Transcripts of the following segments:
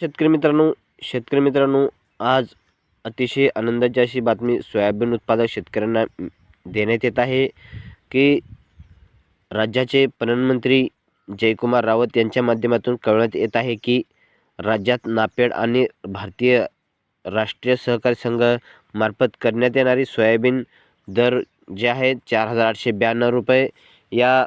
शेतकरी मित्रांनो शेतकरी मित्रांनो आज अतिशय आनंदाची अशी बातमी सोयाबीन उत्पादक शेतकऱ्यांना देण्यात येत आहे की राज्याचे पणनमंत्री जयकुमार रावत यांच्या माध्यमातून कळवण्यात येत आहे की राज्यात नापेड आणि भारतीय राष्ट्रीय सहकारी संघ मार्फत करण्यात येणारी सोयाबीन दर जे आहे चार हजार आठशे ब्याण्णव रुपये या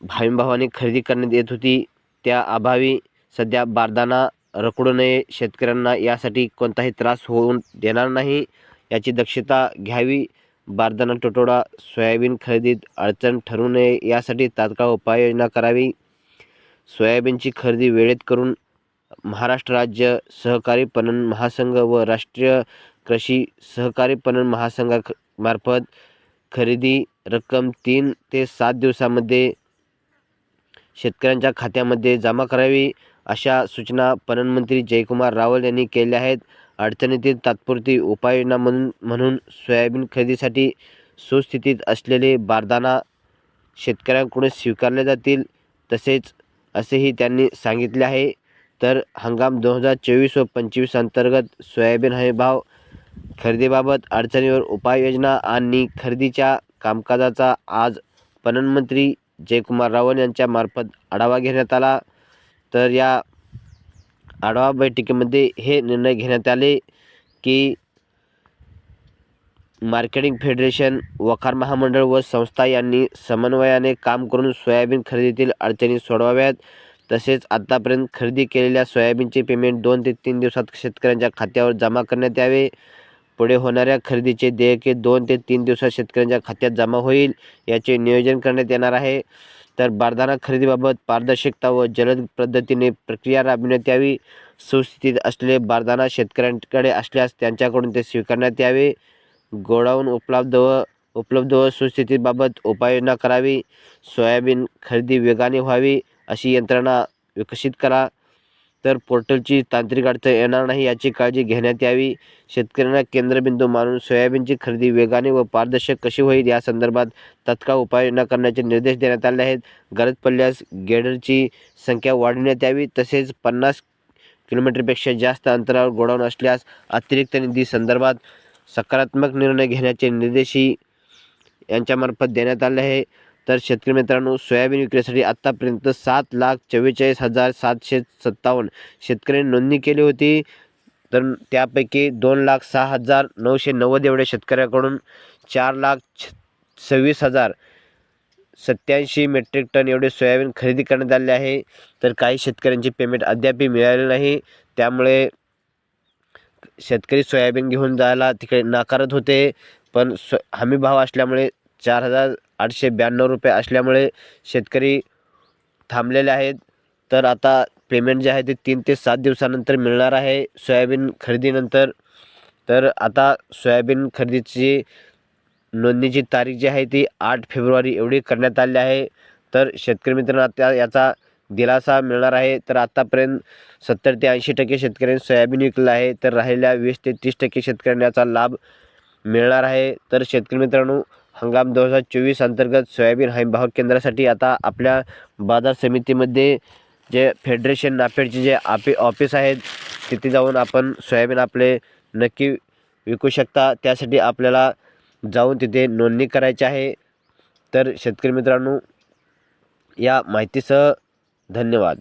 भावीभावाने खरेदी करण्यात येत होती. त्या अभावी सध्या बारदाना रखडू नये. शेतकऱ्यांना यासाठी कोणताही त्रास होऊन देणार नाही. याची दक्षता घ्यावी. बारदाना तुटवडा सोयाबीन खरेदीत अडचण ठरू नये. यासाठी तात्काळ उपाययोजना करावी. सोयाबीनची खरेदी वेळेत करून महाराष्ट्र राज्य सहकारी पणन महासंघ व राष्ट्रीय कृषी सहकारी पणन महासंघामार्फत खरेदी रक्कम तीन ते सात दिवसामध्ये शेतकऱ्यांच्या खात्यामध्ये जमा करावी. अशा सूचना पणनमंत्री जयकुमार रावल यांनी केल्या आहेत. अडचणीतील तात्पुरती उपाययोजना म्हणून म्हणून सोयाबीन खरेदीसाठी सुस्थितीत असलेले बारदाना शेतकऱ्यांकडून स्वीकारले जातील तसेच असेही त्यांनी सांगितले आहे. तर हंगाम दोन हजार चोवीस व पंचवीस अंतर्गत सोयाबीन हमी भाव खरेदीबाबत अडचणीवर उपाययोजना आणि खरेदीच्या कामकाजाचा आज पणनमंत्री जयकुमार रावल यांच्यामार्फत आढावा घेण्यात आला. तर या आढावा बैठकीमध्ये हे निर्णय घेण्यात आले की मार्केटिंग फेडरेशन वखार महामंडळ व संस्था यांनी समन्वयाने काम करून सोयाबीन खरेदीतील अडचणी सोडवाव्यात. तसेच आतापर्यंत खरेदी केलेल्या सोयाबीनचे पेमेंट दोन ते तीन दिवसात शेतकऱ्यांच्या खात्यावर जमा करण्यात यावे. पुढे होणाऱ्या खरेदीचे देयके दोन ते तीन दिवसात शेतकऱ्यांच्या खात्यात जमा होईल याचे नियोजन करण्यात येणार आहे. तर बारदाना खरेदीबाबत पारदर्शकता व जलद पद्धतीने प्रक्रिया राबविण्यात यावी. सुस्थितीत असलेले बारदाना शेतकऱ्यांकडे असल्यास त्यांच्याकडून ते स्वीकारण्यात यावे. गोडाऊन उपलब्ध व उपलब्ध व सुस्थितीबाबत उपाययोजना करावी. सोयाबीन खरेदी वेगाने व्हावी अशी यंत्रणा विकसित करा. तर पोर्टलची तांत्रिक अडचण येणार नाही याची काळजी घेण्यात यावी. शेतकऱ्यांना केंद्रबिंदू मानून सोयाबीनची खरेदी वेगाने व पारदर्शक कशी होईल या संदर्भात तत्काळ उपाययोजना करण्याचे निर्देश देण्यात आले आहेत. गरज पडल्यास गेडरची संख्या वाढवण्यात यावी तसेच पन्नास किलोमीटरपेक्षा जास्त अंतरावर गोडाऊन असल्यास अतिरिक्त निधी संदर्भात सकारात्मक निर्णय घेण्याचे निर्देशही यांच्यामार्फत देण्यात आले आहे. तर शेतकरी मित्रांनो सोयाबीन विक्रीसाठी आत्तापर्यंत सात लाख चव्वेचाळीस हजार सातशे सत्तावन्न शेतकऱ्यांनी नोंदणी केली होती. तर त्यापैकी दोन लाख सहा हजार नऊशे नव्वद एवढ्या शेतकऱ्याकडून चार लाख छ सव्वीस हजार सत्याऐंशी मेट्रिक टन एवढे सोयाबीन खरेदी करण्यात आले आहे. तर काही शेतकऱ्यांची पेमेंट अद्यापही मिळाले नाही. त्यामुळे शेतकरी सोयाबीन घेऊन जायला तिकडे नाकारत होते. पण स्व हमी भाव असल्यामुळे चार हजार आठशे ब्याण्णव रुपये असल्यामुळे शेतकरी थांबलेले आहेत. तर आता पेमेंट जे आहे ते तीन ते सात दिवसानंतर मिळणार आहे सोयाबीन खरेदीनंतर. तर आता सोयाबीन खरेदीची नोंदणीची तारीख जी आहे ती आठ फेब्रुवारी एवढी करण्यात आली आहे. तर शेतकरी मित्रांना आता याचा दिलासा मिळणार आहे. तर आत्तापर्यंत सत्तर ते ऐंशी टक्के शेतकऱ्यांनी सोयाबीन विकलं आहे. तर राहिलेल्या वीस ते तीस टक्के शेतकऱ्यांना याचा लाभ मिळणार आहे. तर शेतकरी मित्रांनो हंगाम दोन हजार चोवीस अंतर्गत सोयाबीन हमीभाव केंद्रासाठी आता आपल्या बाजार समितीमध्ये जे फेडरेशन नाफेडचे जे आपे ऑफिस आहेत तिथे जाऊन आपण सोयाबीन आपले नक्की विकू शकता. त्यासाठी आपल्याला जाऊन तिथे नोंदणी करायची आहे. तर शेतकरी मित्रांनो या माहितीसह धन्यवाद.